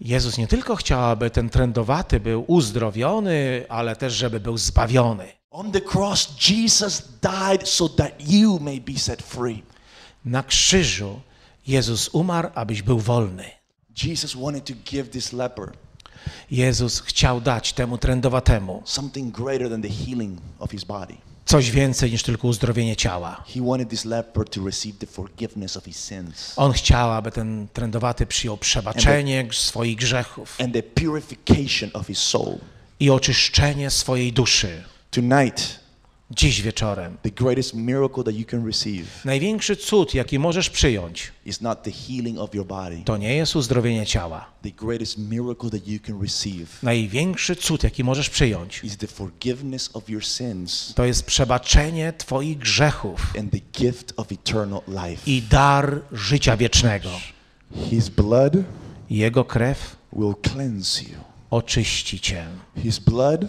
Jezus nie tylko chciał, aby ten trędowaty był uzdrowiony, ale też, żeby był zbawiony. On the cross, Jesus died so that you may be set free. Na krzyżu Jezus umarł, abyś był wolny. Jesus wanted to give this leper Jezus chciał dać temu trędowatemu something greater than the healing of his body. Coś więcej niż tylko uzdrowienie ciała. On chciał, aby ten trędowaty przyjął przebaczenie swoich grzechów the his soul. i oczyszczenie swojej duszy. Tonight, Dziś wieczorem. the greatest miracle that you can receive Największy cud, jaki możesz przyjąć, is not the healing of your body. to nie jest uzdrowienie ciała. The greatest miracle that you can receive Największy cud, jaki możesz przyjąć, is the forgiveness of your sins to jest przebaczenie Twoich grzechów and the gift of eternal life. i dar życia wiecznego. His blood Jego krew will cleanse you. oczyści Cię. His blood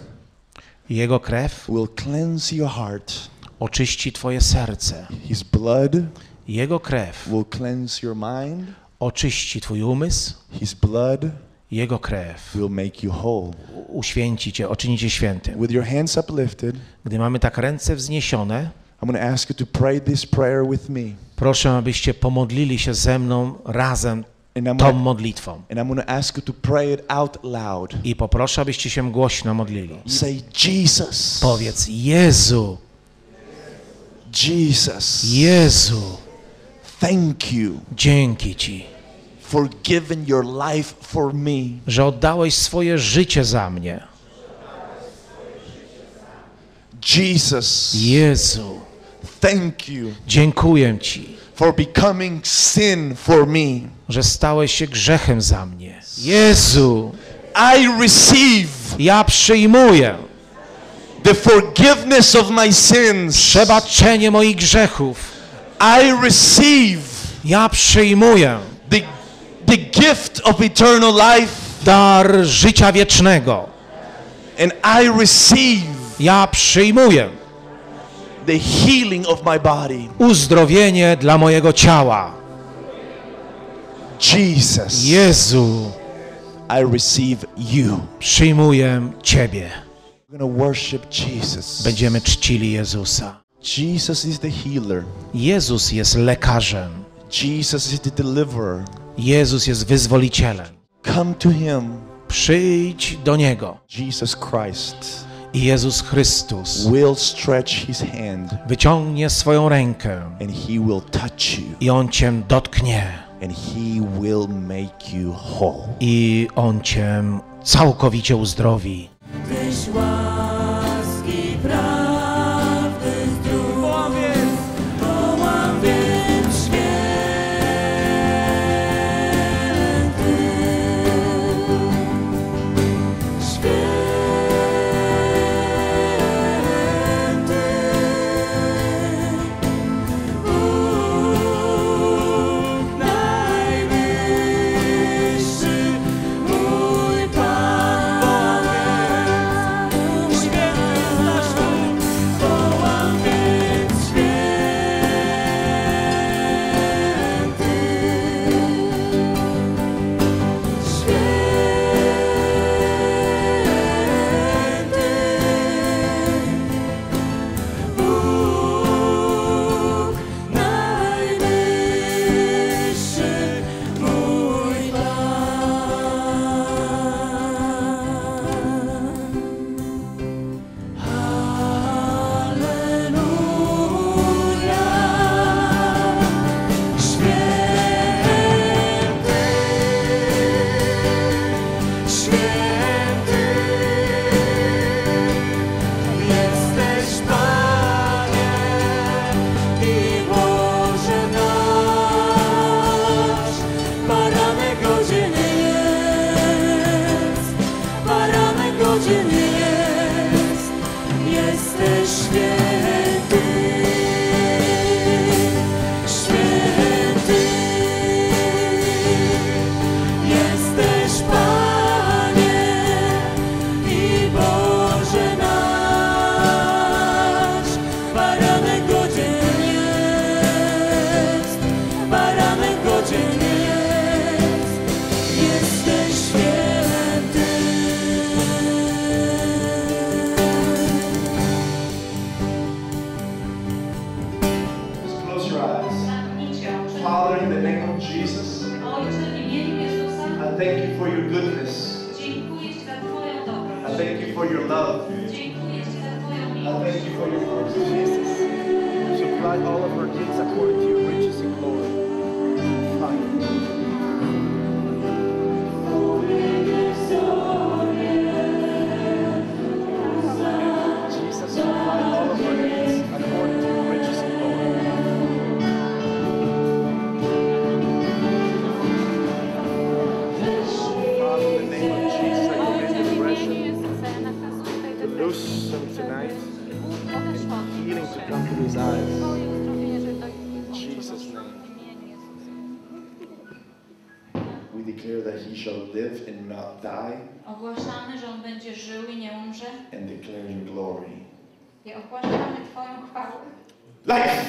Jego krew will cleanse your heart. oczyści Twoje serce. His blood Jego krew will cleanse your mind. oczyści Twój umysł. His blood Jego krew will make you whole. uświęci Cię, uczyni Cię świętym. With your hands uplifted, Gdy mamy tak ręce wzniesione, I'm going to ask you to pray this prayer with me. proszę, abyście pomodlili się ze mną razem tą modlitwą. and I'm going to ask you to pray it out loud. I poproszę, abyście się głośno modlili. Say, Jesus. Powiedz, Jezu, Jesus. Jezu, Thank you dzięki Ci, for giving your life for me. że oddałeś swoje życie za mnie. Jesus. Jezu, Thank you dziękuję Ci, for becoming sin for me. że stałeś się grzechem za mnie. Jezu, I receive ja przyjmuję the forgiveness of my sins. przebaczenie moich grzechów. I receive Ja przyjmuję the, the gift of eternal life. dar życia wiecznego. And I receive Ja przyjmuję the healing of my body. uzdrowienie dla mojego ciała. Jesus. Jezu, I receive you. przyjmuję Ciebie. We're to worship Jesus. Będziemy czcili Jezusa. Jesus is the healer. Jezus jest lekarzem. Jesus is the deliverer. Jezus jest wyzwolicielem. Come to him. Przyjdź do Niego. Jesus Christ I Jezus Chrystus will stretch his hand wyciągnie swoją rękę and he will touch you i On Cię dotknie and he will make you whole. i On Cię całkowicie uzdrowi. Declare that he shall live and not die Ogłaszamy, że On będzie żył i nie umrze. and declare your glory. I ogłaszamy Twoją chwałę. Life!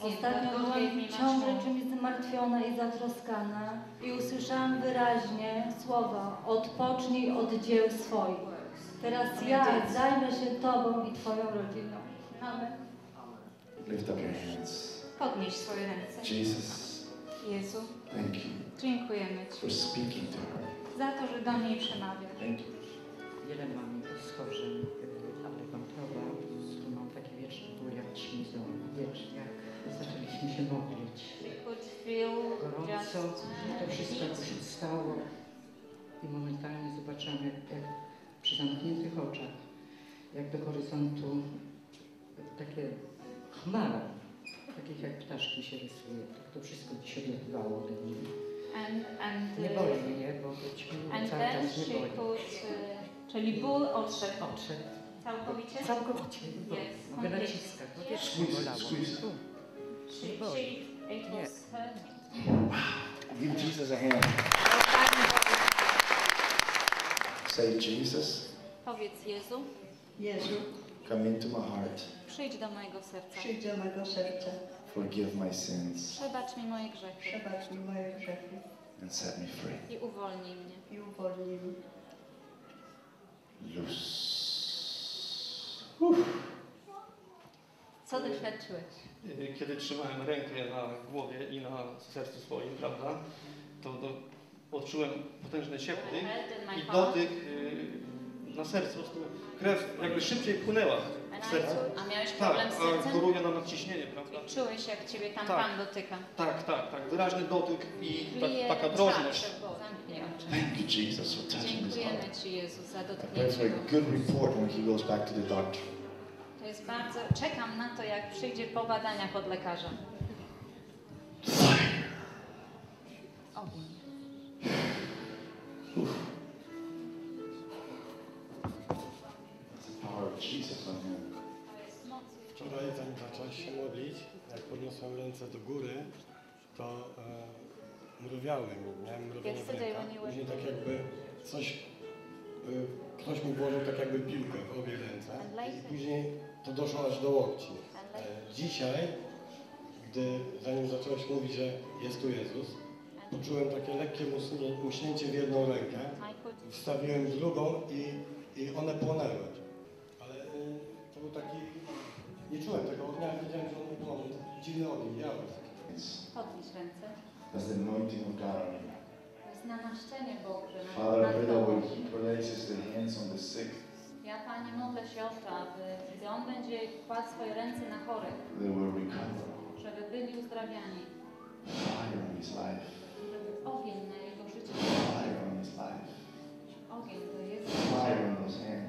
Ostatnio byłam ciąży czymś zmartwiona i zatroskana i usłyszałam wyraźnie słowa odpocznij od dzieł swoich. Teraz ja zajmę się Tobą i Twoją rodziną. Amen. Lift up your hands. Podnieś swoje ręce. Jesus, Jezu, thank you dziękujemy Ci for speaking to her. za to, że do niej przemawia. Thank you. Wiele mam schorzeń, y, ale wątroba, mam takie wieczne ból jak śmizą, wiecz, jak zaczęliśmy się modlić. Gorąco, to wszystko jak się stało i momentalnie zobaczyłam, jak, jak przy zamkniętych oczach, jak do horyzontu takie chmara, takich jak ptaszki się rysuje. Tak to wszystko dziś odlatywało ode mnie. and, and, Nie uh, boli mnie, bo być cały czas nie boli. could, uh, czyli ból odszedł Odszedł całkowicie? całkowicie. bo Yes, Mogę naciskać, bo Squeeze, nie bolało. She, she, it was hurting. Give Jesus a hand. Say, Jesus, Powiedz Jezu, Jezu, come into my heart. przyjdź do mojego serca. przyjdź do mego serca, Forgive my sins Przebacz mi moje grzechy przebacz mi moje grzechy and set me free. i uwolnij mnie. i uwolnij mnie. Loose. Co doświadczyłeś? Kiedy trzymałem rękę na głowie i na sercu swoim, prawda, to, to odczułem potężny ciepły i dotyk y, na sercu. Po prostu krew jakby szybciej płynęła w sercu. A miałeś Tak, problem z a sercem? choruje nam nadciśnienie, prawda? Czułeś, jak Ciebie tam Tak. Pan dotyka. Tak, tak, tak. Wyraźny dotyk i tak, taka touch. drożność. Thank you, Jesus, for touching his Dziękujemy. Ci, Jezu, za I dotknięcie a go. good report when he goes back to the doctor. To jest bardzo... Czekam na to, jak przyjdzie po badaniach od lekarza. Ogień. Wczoraj, zanim zacząłeś się modlić, jak podniosłem ręce do góry, to e, mrowiałem, miałem mrowienie w rękach. Później tak jakby coś, e, ktoś mi włożył tak jakby piłkę w obie ręce i później to doszło aż do łokci. E, dzisiaj, gdy zanim zacząłeś mówić, że jest tu Jezus, poczułem takie lekkie muśnięcie w jedną rękę, wstawiłem drugą i, i one płonęły. Ale y, to był taki, nie czułem tego ognia, ale wiedziałem, że one płoną. Dziwny ogień, biały Podnieś ręce. that's the anointing of God on him. To jest namaszczenie Boże. nad- Father, I pray that when he places the hands on the sick, Ja, Panie, modlę się o to, aby gdy On będzie kładł swoje ręce na chorych, they will recover. żeby byli uzdrawiani, Fire on his life. Ogień na Jego życie, Fire on his life. ogień to jest Fire on hands.